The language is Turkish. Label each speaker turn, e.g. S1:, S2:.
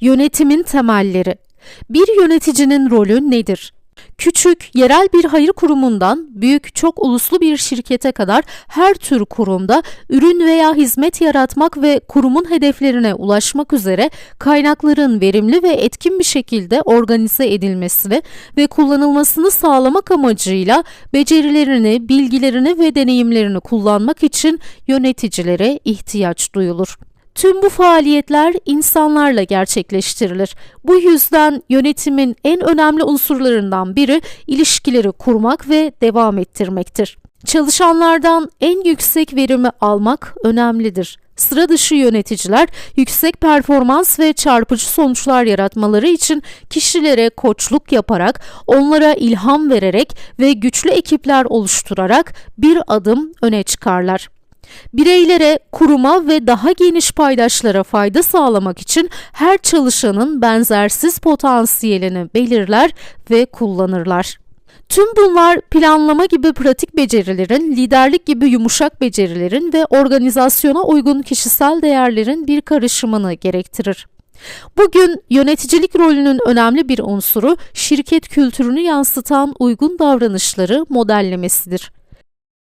S1: Yönetimin temelleri. Bir yöneticinin rolü nedir? Küçük, yerel bir hayır kurumundan büyük, çok uluslu bir şirkete kadar her tür kurumda ürün veya hizmet yaratmak ve kurumun hedeflerine ulaşmak üzere kaynakların verimli ve etkin bir şekilde organize edilmesini ve kullanılmasını sağlamak amacıyla becerilerini, bilgilerini ve deneyimlerini kullanmak için yöneticilere ihtiyaç duyulur. Tüm bu faaliyetler insanlarla gerçekleştirilir. Bu yüzden yönetimin en önemli unsurlarından biri ilişkileri kurmak ve devam ettirmektir. Çalışanlardan en yüksek verimi almak önemlidir. Sıra dışı yöneticiler yüksek performans ve çarpıcı sonuçlar yaratmaları için kişilere koçluk yaparak, onlara ilham vererek ve güçlü ekipler oluşturarak bir adım öne çıkarlar. Bireylere, kuruma ve daha geniş paydaşlara fayda sağlamak için her çalışanın benzersiz potansiyelini belirler ve kullanırlar. Tüm bunlar planlama gibi pratik becerilerin, liderlik gibi yumuşak becerilerin ve organizasyona uygun kişisel değerlerin bir karışımını gerektirir. Bugün yöneticilik rolünün önemli bir unsuru şirket kültürünü yansıtan uygun davranışları modellemesidir.